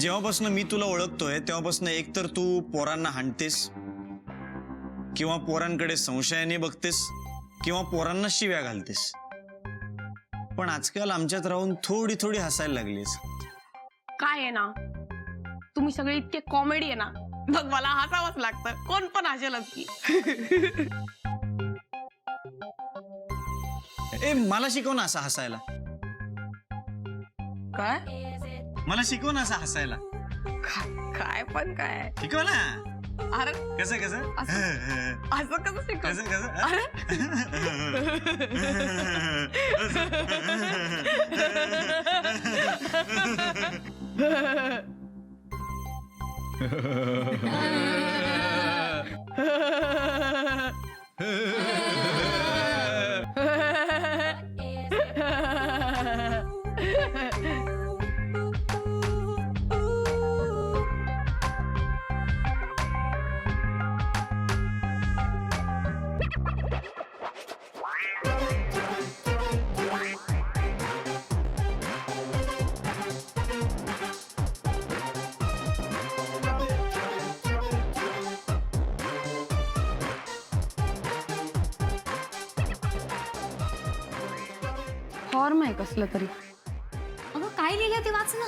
जेव्हापासून मी तुला ओळखतोय तेव्हापासून एक तर तू पोरांना हाणतेस किंवा पोरांकडे संशयाने बघतेस किंवा पोरांना शिव्या घालतेस. पण आजकाल आमच्यात राहून थोडी थोडी हसायला लागलीस काय आहे ना? तुम्ही सगळे इतके कॉमेडी आहे ना? मग मला हसावंच लागतं. कोण पण हसेलच की ए मला शिकव ना असं हसायला. काय? मला शिकव ना असं हसायला. काय- काय पण काय. शिकव ना. अरे कसं कसं? असं- असं कसं शिकव? कसं कसं? फॉर्म आहे कसलं तरी. अगं काय लिहिलं ते वाच ना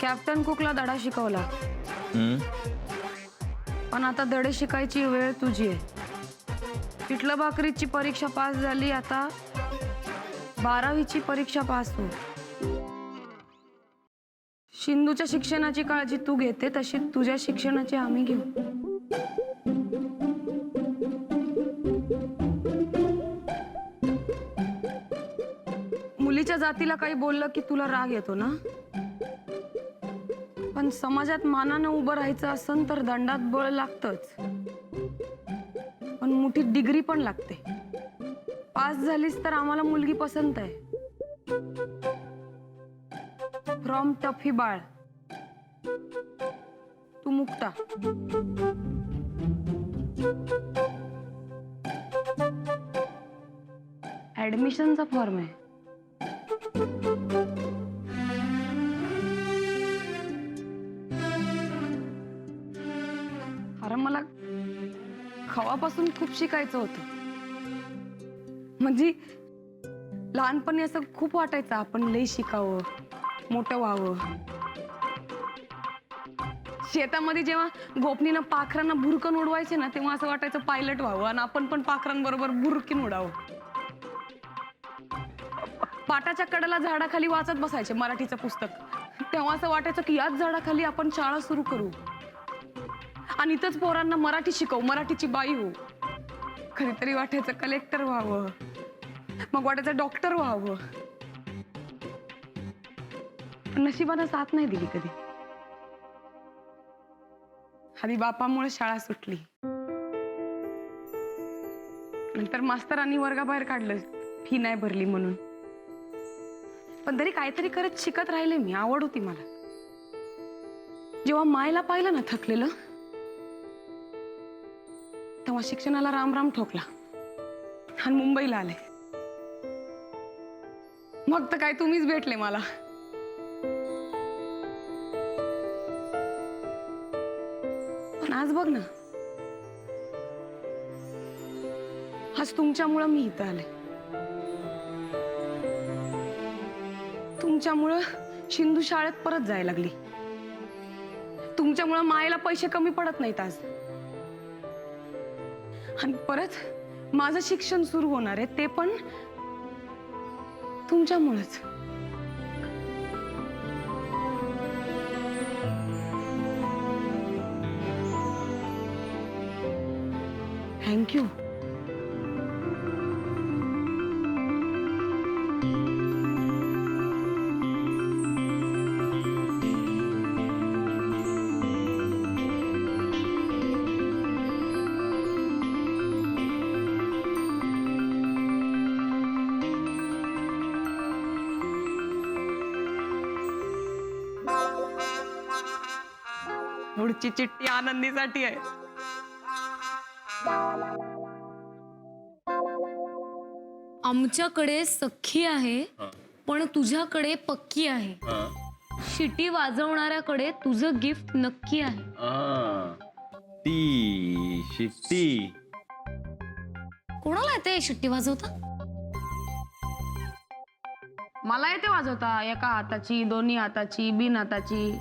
कॅप्टन कुकला धडा शिकवला. पण आता धडे शिकायची वेळ तुझी आहे. पिठलं भाकरीची परीक्षा पास झाली आता बारावीची परीक्षा पास हो शिंदूच्या शिक्षणाची काळजी तू घेते तशी तुझ्या शिक्षणाची आम्ही घेऊ. जातीला काही बोललं की तुला राग येतो ना? पण समाजात मानानं उभं राहायचं असन तर दंडात बळ लागतच. पण मोठी डिग्री पण लागते. पास झालीस तर आम्हाला मुलगी पसंत आहे. From Tuffy Bal. Tu Mukta. ऍडमिशनचा form आहे. खवापासून खूप शिकायचं होतं. म्हणजे लहानपणी असं खूप वाटायचं आपण लई शिकावं मोठं व्हावं. शेतामध्ये जेव्हा गोपनीनं पाखरांना भुरकन उडवायचे ना तेव्हा असं वाटायचं पायलट व्हावं आणि आपण पण पाखरांबरोबर भुरकीन उडावं. पाटाच्या कडेला झाडाखाली वाचत बसायचे मराठीचं पुस्तक. तेव्हा असं वाटायचं की याच झाडाखाली आपण शाळा सुरू करू. आणि इथंच पोरांना मराठी शिकव मराठीची बाई हो. तरी वाटायचं कलेक्टर व्हावं. मग वाटायचं डॉक्टर व्हावं. नशिबानं साथ नाही दिली कधी. आधी बापामुळे शाळा सुटली. नंतर मास्तरांनी वर्गाबाहेर काढलं. फी नाही भरली म्हणून. पण तरी काहीतरी करत शिकत राहिले मी. आवड होती मला. जेव्हा मायला पाहिलं ना थकलेलं तेव्हा शिक्षणाला राम राम ठोकला. आणि मुंबईला आले. मग तर काय तुम्हीच भेटले मला. पण आज बघ ना. आज तुमच्यामुळं मी इथं आले. तुमच्यामुळं शिंदू शाळेत परत जायला लागली. तुमच्यामुळं मायला पैसे कमी पडत नाहीत आज. आणि परत माझं शिक्षण सुरू होणार आहे ते पण तुमच्यामुळेच. थँक्यू पुढची चिठ्ठी आनंदीसाठी आहे. आमच्याकडे सखी आहे पण तुझ्याकडे पक्की आहे. शिटी वाजवणाऱ्याकडे तुझं गिफ्ट नक्की आहे. ती शिट्टी. कोणाला येते शिट्टी वाजवता? मला येते वाजवता एका हाताची दोन्ही हाताची बिन हाताची.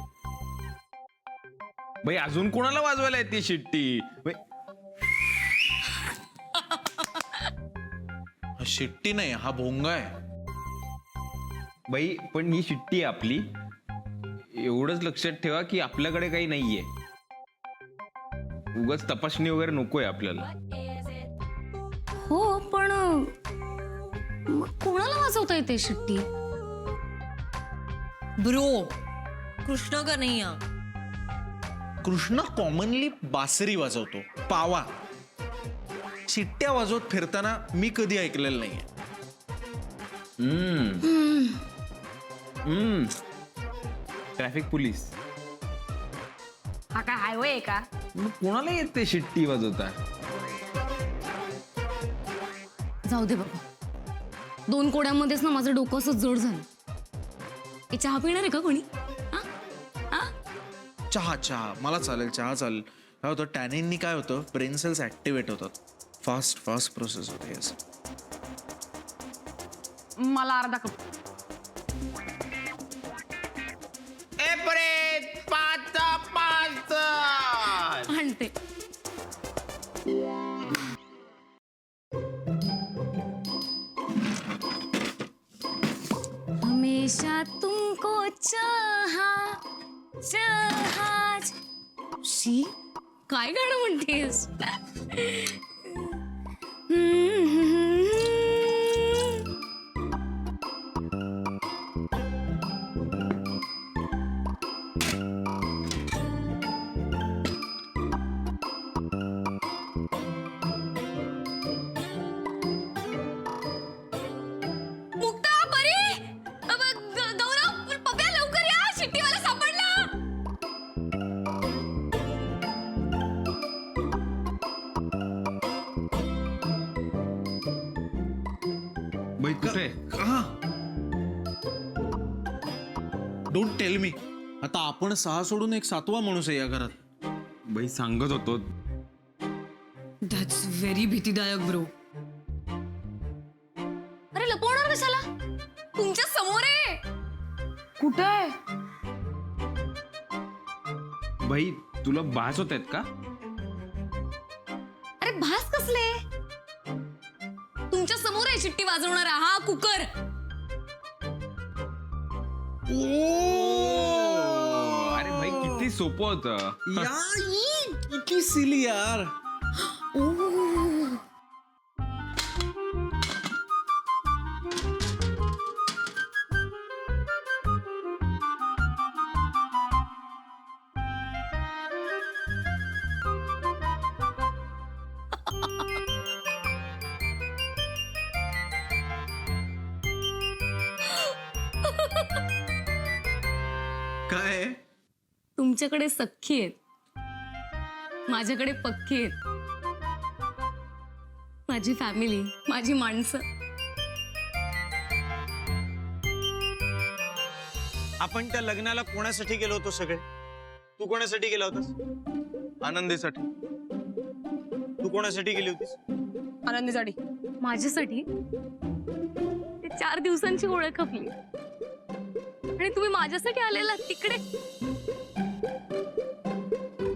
बाई अजून कोणाला वाजवायला येते शिट्टी? हा शिट्टी नाही हा भोंगा आहे. बाई पण ही शिट्टी आहे आपली. एवढंच लक्षात ठेवा की आपल्याकडे काही नाहीये. उगाच तपासणी वगैरे नकोय आपल्याला. हो पण मग कोणाला वाजवता येते शिट्टी? ब्रो कृष्ण कन्हैया कृष्ण कॉमनली बासरी वाजवतो पावा. शिट्ट्या वाजवत फिरताना मी कधी ऐकलेलं नाहीये. हम्म. हम्म. Traffic police. हा काय हायवे आहे का? मग कोणाला येते शिट्टी वाजवता? जाऊ दे बाबा. दोन कोड्यांमध्येच ना माझं डोकं असं जड झालं. हे चहा पिणार आहे का कोणी? चहा चहा. मला चालेल चहा चालेल. काय होतं टॅनिननी काय होतं ब्रेन सेल्स ऍक्टिव्हेट होतात. फास्ट फास्ट प्रोसेस होते. मला अर्धा कप. आणते. हमेशा तुमको चहा. चहा शी काय गाणं म्हणतेस? कुठे? का डोंट टेल मी आता आपण सहा सोडून एक सातवा माणूस आहे या घरात. बाई सांगत होतो. दॅट्स व्हेरी भीतीदायक ब्रो अरे लपवणार कशाला. तुमच्यासमोर आहे. कुठं आहे? बाई तुला बास होत आहेत का? अरे भास कसले? समोर आहे शिट्टी वाजवणारा हा कुकर. अरे भाई किती सोपं होतं. किती सिली यार. काय तुमच्याकडे सख्खी आहेत. माझ्याकडे पक्की आहेत. माझी फॅमिली माझी माणसं. आपण त्या लग्नाला कोणासाठी गेलो होतो सगळे? तू कोणासाठी गेला होतास? आनंदीसाठी. तू कोणासाठी गेली होतीस? आनंदीसाठी. माझ्यासाठी? ते चार दिवसांची ओळख आपली. आणि तुम्ही माझ्यासाठी आलेला तिकडे?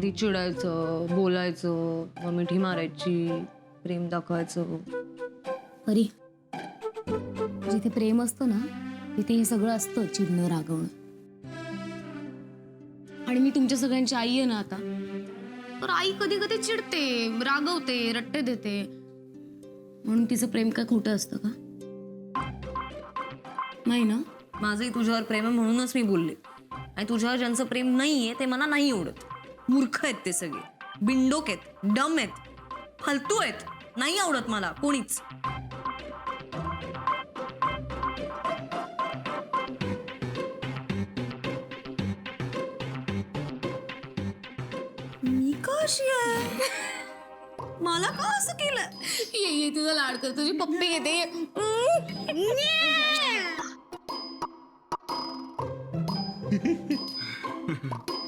आधी चिडायचं बोलायचं मग मिठी मारायची प्रेम दाखवायचं. परी जिथे प्रेम असतं ना तिथे हे सगळं असतं चिडणं रागवणं. आणि मी तुमच्या सगळ्यांची आई आहे ना आता तर आई कधी कधी चिडते रागवते रट्टे देते. म्हणून तिचं प्रेम काय खोटं असतं का? नाही ना? माझंही तुझ्यावर प्रेम आहे म्हणूनच मी बोलले. आणि तुझ्यावर ज्यांचं प्रेम नाहीये ते मला नाही आवडत. मूर्ख आहेत ते सगळे. बिंडोक आहेत डम आहेत फालतू आहेत. नाही आवडत मला कोणीच. मी कशी आहे? मला का असं केलं? ये ये तुझा लाड कर तुझी पप्पी घेते ये.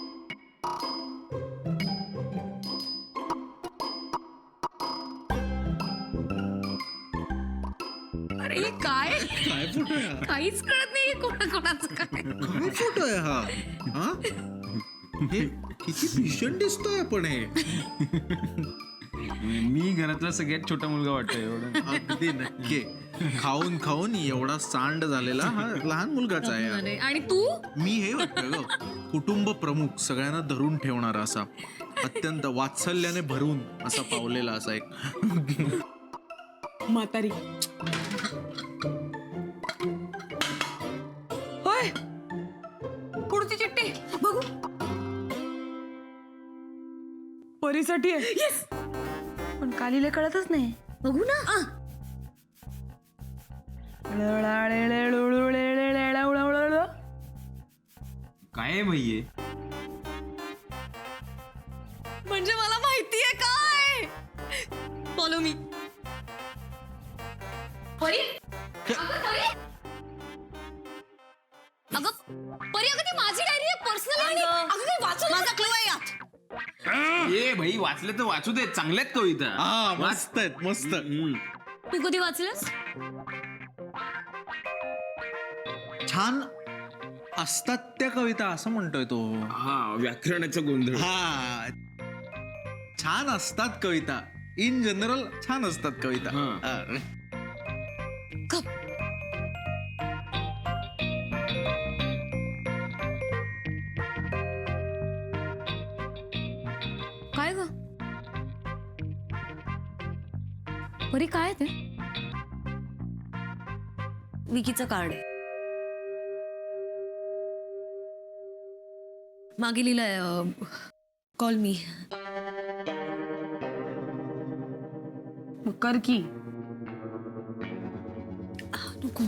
फोटो आहे हा? काहीच कळत नाही कोणा कोणाचं काय. काय फोटो आहे हा? हा? हे किती भीषण दिसतोय आपण हे. मी घरातला सगळ्यात छोटा मुलगा वाटतोय एवढं. अगदी नक्की. खाऊन खाऊन एवढा सांड झालेला हा लहान मुलगाच आहे हा. अरे आणि तू? मी हे वाटतं ग कुटुंब प्रमुख सगळ्यांना धरून ठेवणारा असा अत्यंत वात्सल्याने भरून असा पावलेला असा एक. म्हातारी. परीसाठी आहे. पण कालीला कळतच नाही. बघू ना. आ, काय आहे भैये? म्हणजे मला माहितीये काय? फॉलो मी परी? अगं परी? अगं परी अगं ती माझी डायरी आहे पर्सनल? अगं. काही वाचू माझा क्लू आहे यात. ए भाई वाचले तर वाचू दे. चांगल्यात कविता हा मस्त आहेत मस्त. हम्म. तू कधी वाचलंस? छान असतात त्या कविता असं म्हणतोय तो. हा व्याकरणाचा गोंधळ. हा. छान असतात कविता. इन जनरल छान असतात कविता. हा. हा. परी काय आहे ते? विकीचं कार्ड आहे. मागे लिहिलंय कॉल मी. मग कर की. नको.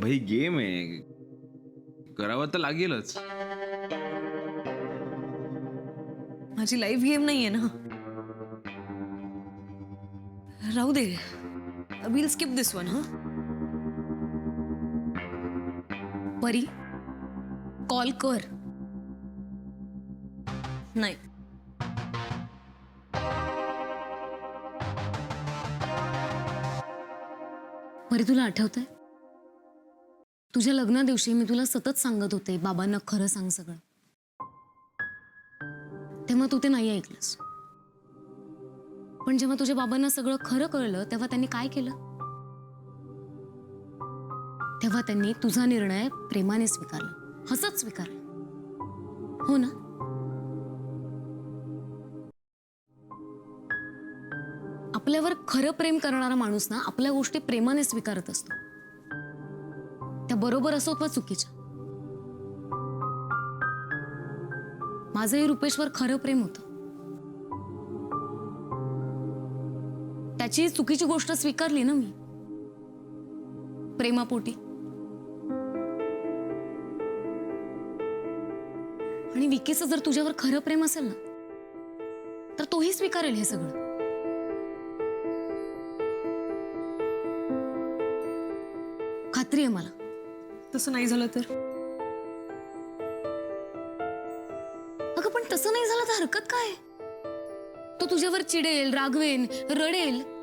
भाई गेम आहे. करावं तर लागेलच. माझी लाईफ गेम नाहीये ना. राहू दे. विल स्किप दिस वन हा परी कॉल कर. नाही. परी तुला आठवतंय? तुझ्या लग्ना दिवशी मी तुला सतत सांगत होते बाबांना खरं सांग सगळं. तेव्हा तू ते नाही ऐकलंस. पण जेव्हा तुझ्या बाबांना सगळं खरं कळलं तेव्हा त्यांनी काय केलं? तेव्हा त्यांनी तुझा निर्णय प्रेमाने स्वीकारला. हसत स्वीकारला. हो ना? आपल्यावर खरं प्रेम करणारा माणूस ना आपल्या गोष्टी प्रेमाने स्वीकारत असतो. त्या बरोबर असो पण चुकीच्या. माझंही रुपेशवर खरं प्रेम होतं. त्याची चुकीची गोष्ट स्वीकारली ना मी. प्रेमापोटी. आणि विकीचं जर तुझ्यावर खरं प्रेम असेल ना तर तोही स्वीकारेल हे सगळं. खात्री आहे मला. तसं नाही झालं तर? अगं पण तसं नाही झालं तर हरकत काय? तो तुझ्यावर चिडेल रागवेन रडेल.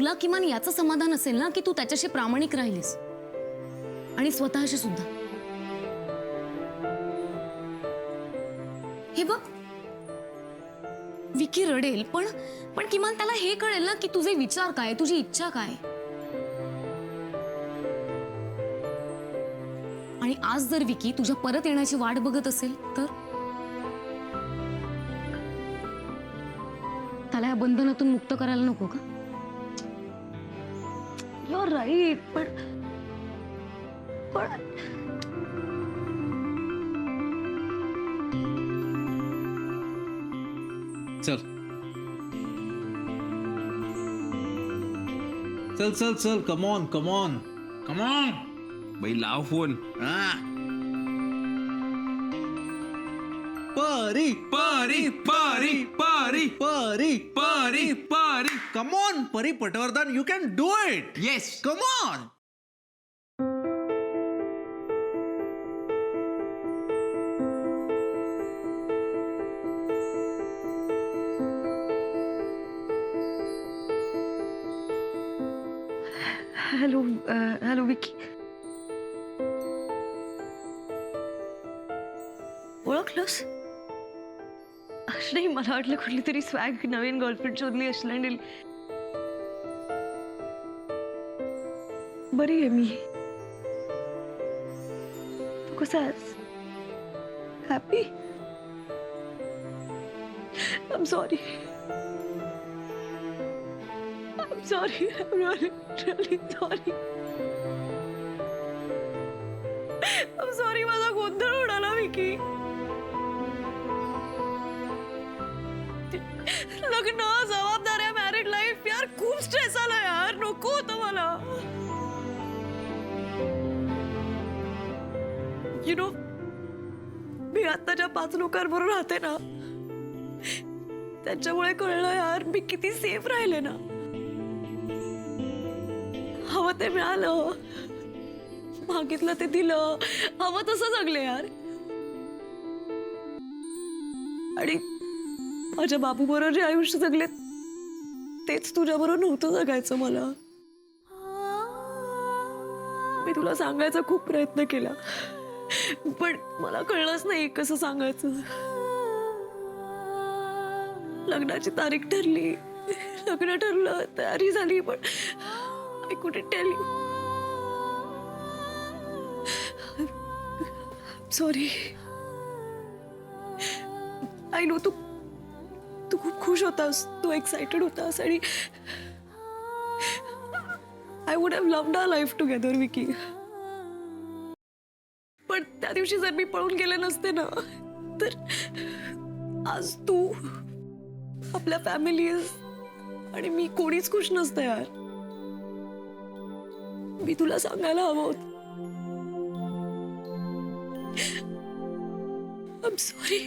तुला किमान याचं समाधान असेल ना की तू त्याच्याशी प्रामाणिक राहिलीस? आणि स्वतःशी सुद्धा. हे बघ. विकी रडेल पण पण किमान त्याला हे कळेल ना की तुझे विचार काय तुझी इच्छा काय? आणि आज जर विकी तुझ्या परत येण्याची वाट बघत असेल तर? त्याला या बंधनातून मुक्त करायला नको का? युअर राईट पण पण चल चल चल चल कमॉन कमॉन कमॉन बाई लाव फोन परी पारी पारी पारी परी Pari Pari come on Pari Patwardhan you can do it yes come on hello hello Vicky ओळखलंस नाही मला वाटलं कुठली तरी स्वॅग नवीन गर्लफ्रेंड शोधली असली बरी आहे मी. तू कसा आहेस? Happy um sorry um sorry really sorry um sorry माझा गोंधळ उडाला विकी. स्वतःच्या पाच लोकांबरोबर राहते ना? त्यांच्यामुळे कळलं यार मी किती सेफ राहिले ना? हवं ते मिळालं. मागितलं ते दिलं. हवं तसं जगले यार. आणि माझ्या बाबू बरोबर जे आयुष्य जगले तेच तुझ्या बरोबर नव्हतं जगायचं मला. मी तुला सांगायचा खूप प्रयत्न केला. पण मला कळलंच नाही कसं सांगायचं. लग्नाची तारीख ठरली. लग्न ठरलं तयारी झाली पण आय कुठे tell you sorry I know तू तू खूप खुश होतास तू एक्साइटेड होतास आणि I would have loved our life together Vicky दिवशी जर मी पळून गेले नसते ना तर आज तू आपल्या फॅमिली आणि मी कोणीच खुश नसतं यार. मी तुला सांगायला हवं होतं. सॉरी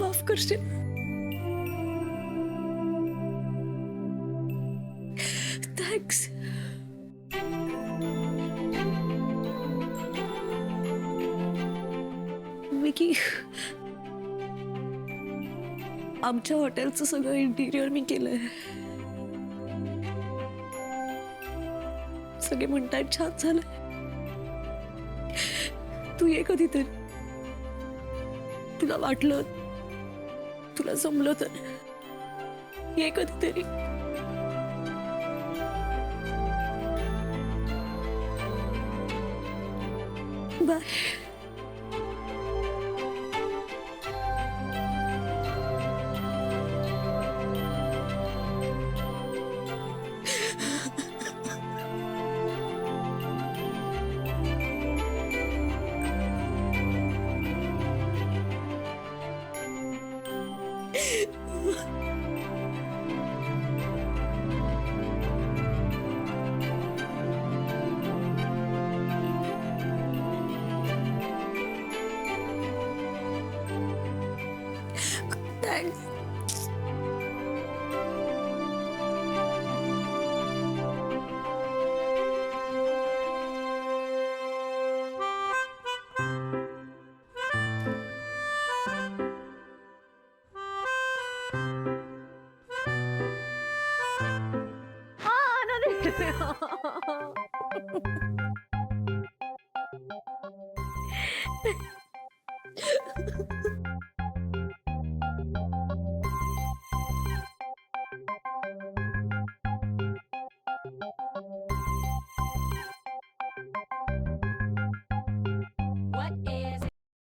माफ करशील? थँक्स की आमच्या हॉटेलचं सगळं इंटिरियर मी केलंय. सगळे म्हणतात छान झालं तू ये कधीतरी. तुला वाटलं तुला जमलं तर ये कधीतरी. बाय 没有。